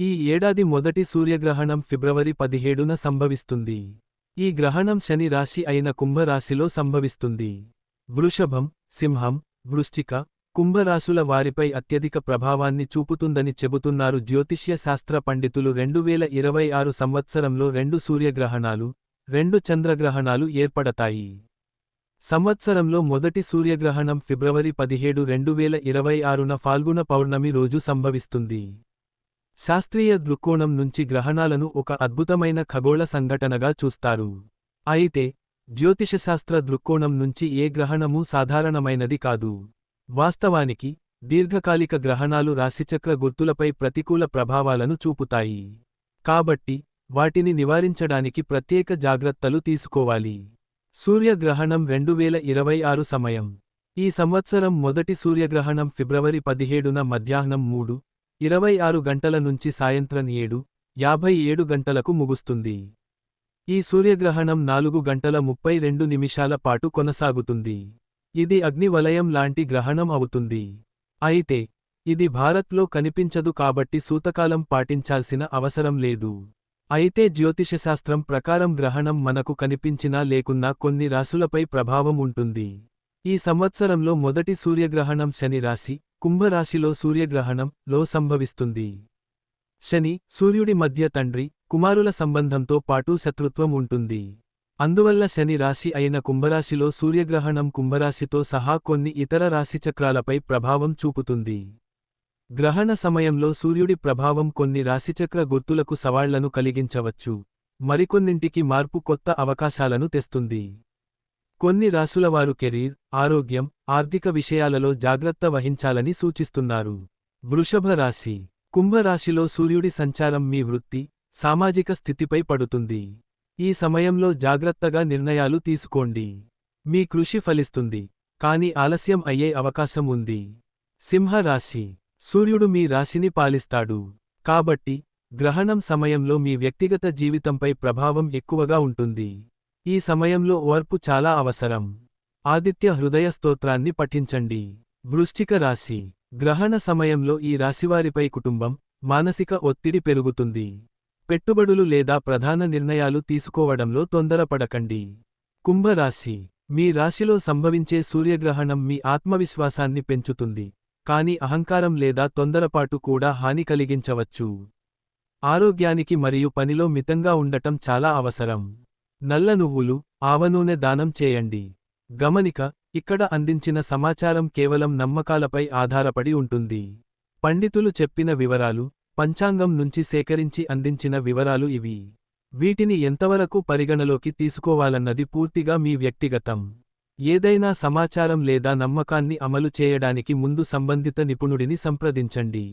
ఈ ఏడాది మొదటి సూర్యగ్రహణం ఫిబ్రవరి పదిహేడున సంభవిస్తుంది. ఈ గ్రహణం శని రాశి అయిన కుంభరాశిలో సంభవిస్తుంది. వృషభం సింహం వృశ్చిక కుంభరాశుల వారిపై అత్యధిక ప్రభావాన్ని చూపుతుందని చెబుతున్నారు జ్యోతిష్య శాస్త్ర పండితులు. రెండు వేల ఇరవై ఆరు సంవత్సరంలో రెండు సూర్యగ్రహణాలు రెండు చంద్రగ్రహణాలు ఏర్పడతాయి. సంవత్సరంలో మొదటి సూర్యగ్రహణం ఫిబ్రవరి పదిహేడు రెండు వేల ఇరవై ఆరున ఫాల్గుణ పౌర్ణమి రోజు సంభవిస్తుంది. శాస్త్రీయ దృక్కోణం నుంచి గ్రహణాలను ఒక అద్భుతమైన ఖగోళ సంఘటనగా చూస్తారు. అయితే జ్యోతిషశాస్త్ర దృక్కోణం నుంచి ఏ గ్రహణమూ సాధారణమైనది కాదు. వాస్తవానికి దీర్ఘకాలిక గ్రహణాలు రాశిచక్ర గుర్తులపై ప్రతికూల ప్రభావాలను చూపుతాయి. కాబట్టి వాటిని నివారించడానికి ప్రత్యేక జాగ్రత్తలు తీసుకోవాలి. సూర్యగ్రహణం రెండు వేల ఇరవై ఆరు సమయం. ఈ సంవత్సరం మొదటి సూర్యగ్రహణం ఫిబ్రవరి పదిహేడున మధ్యాహ్నం మూడు ఇరవై ఆరు గంటల నుంచి సాయంత్రం ఏడు యాభై ఏడు గంటలకు ముగుస్తుంది. ఈ సూర్యగ్రహణం నాలుగు గంటల ముప్పై రెండు నిమిషాల పాటు కొనసాగుతుంది. ఇది అగ్నివలయం లాంటి గ్రహణం అవుతుంది. అయితే ఇది భారత్లో కనిపించదు కాబట్టి సూతకాలం పాటించాల్సిన అవసరం లేదు. అయితే జ్యోతిషశాస్త్రం ప్రకారం గ్రహణం మనకు కనిపించినా లేకున్నా కొన్ని రాశులపై ప్రభావం ఉంటుంది. ఈ సంవత్సరంలో మొదటి సూర్యగ్రహణం శని రాశి కుంభరాశిలో సూర్యగ్రహణం లో సంభవిస్తుంది. శని సూర్యుడి మధ్య తండ్రి కుమారుల సంబంధంతో పాటు శత్రుత్వం ఉంటుంది. అందువల్ల శని రాశి అయిన కుంభరాశిలో సూర్యగ్రహణం కుంభరాశితో సహా కొన్ని ఇతర రాశిచక్రాలపై ప్రభావం చూపుతుంది. గ్రహణ సమయంలో సూర్యుడి ప్రభావం కొన్ని రాశిచక్ర గుర్తులకు సవాళ్ళను కలిగించవచ్చు. మరికొన్నింటికి మార్పు కొత్త అవకాశాలను తెస్తుంది. కొన్ని రాసులవారు కెరీర్ ఆరోగ్యం ఆర్థిక విషయాలలో జాగ్రత్త వహించాలని సూచిస్తున్నారు. వృషభ రాశి. కుంభరాశిలో సూర్యుడి సంచారం మీ వృత్తి సామాజిక స్థితిపై పడుతుంది. ఈ సమయంలో జాగ్రత్తగా నిర్ణయాలు తీసుకోండి. మీ కృషి ఫలిస్తుంది కాని ఆలస్యం అయ్యే అవకాశం ఉంది. సింహరాశి సూర్యుడు మీ రాశిని పాలిస్తాడు. కాబట్టి గ్రహణం సమయంలో మీ వ్యక్తిగత జీవితంపై ప్రభావం ఎక్కువగా ఉంటుంది. ఈ సమయంలో ఓర్పు చాలా అవసరం. ఆదిత్య హృదయ స్తోత్రాన్ని పఠించండి. వృశ్చిక రాశి. గ్రహణ సమయంలో ఈ రాశివారిపై కుటుంబం మానసిక ఒత్తిడి పెరుగుతుంది. పెట్టుబడులు లేదా ప్రధాన నిర్ణయాలు తీసుకోవడంలో తొందరపడకండి. కుంభరాశి. మీ రాశిలో సంభవించే సూర్యగ్రహణం మీ ఆత్మవిశ్వాసాన్ని పెంచుతుంది. కాని అహంకారం లేదా తొందరపాటు కూడా హాని కలిగించవచ్చు. ఆరోగ్యానికి మరియు పనిలో మితంగా ఉండటం చాలా అవసరం. నల్ల నువ్వులు ఆవనూనె దానం చేయండి. గమనిక ఇక్కడ అందించిన సమాచారం కేవలం నమ్మకాలపై ఆధారపడి ఉంటుంది. పండితులు చెప్పిన వివరాలు పంచాంగం నుంచి సేకరించి అందించిన వివరాలు ఇవి. వీటిని ఎంతవరకు పరిగణలోకి తీసుకోవాలన్నది పూర్తిగా మీ వ్యక్తిగతం. ఏదైనా సమాచారం లేదా నమ్మకాన్ని అమలు చేయడానికి ముందు సంబంధిత నిపుణుడిని సంప్రదించండి.